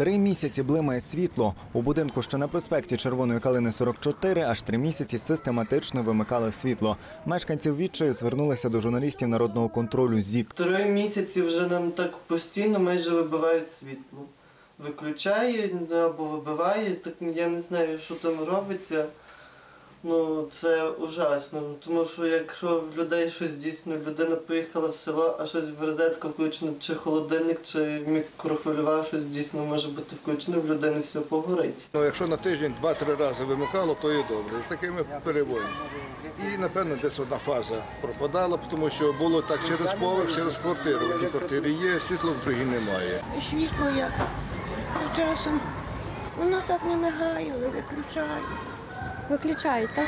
Три місяці блимає світло. У будинку, що на проспекті Червоної калини 44, аж три місяці систематично вимикали світло. Мешканці відчаю звернулися до журналістів народного контролю ЗІК. Три місяці вже нам так постійно майже вибивають світло. Виключає або вибиває, так я не знаю, що там робиться. Ну, це ужасно. Тому що якщо в людей щось дійсно, людина поїхала в село, а щось в розетку включено, чи холодильник, чи мікрохвильова, щось дійсно може бути включено, в людини все погорить. Ну, якщо на тиждень два-три рази вимикало, то і добре. І такими перебоями. І, напевно, десь одна фаза пропадала, тому що було так через поверх, через квартиру. В одній квартирі є світло, в другій немає. Світло як часом воно так не мигає, але виключає. Виключають, так?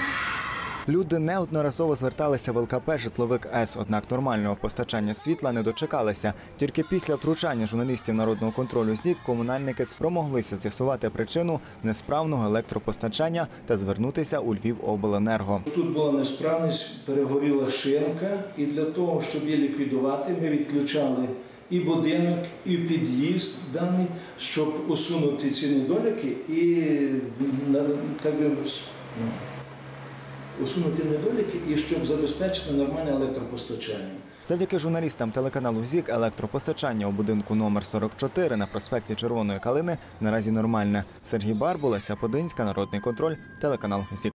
Люди неодноразово зверталися в ЛКП «Житловик С», однак нормального постачання світла не дочекалися. Тільки після втручання журналістів народного контролю ЗІК комунальники спромоглися з'ясувати причину несправного електропостачання та звернутися у Львівобленерго. Тут була несправність, перегоріла шинка, і для того, щоб її ліквідувати, ми відключали і будинок, і під'їзд даний, щоб усунути ці недоліки і на- так би, усунути недоліки і щоб забезпечити нормальне електропостачання. Завдяки журналістам телеканалу ЗІК електропостачання у будинку номер 44 на проспекті Червоної Калини наразі нормальне. Сергій Барбула, Подинська, Народний контроль, телеканал ЗІК.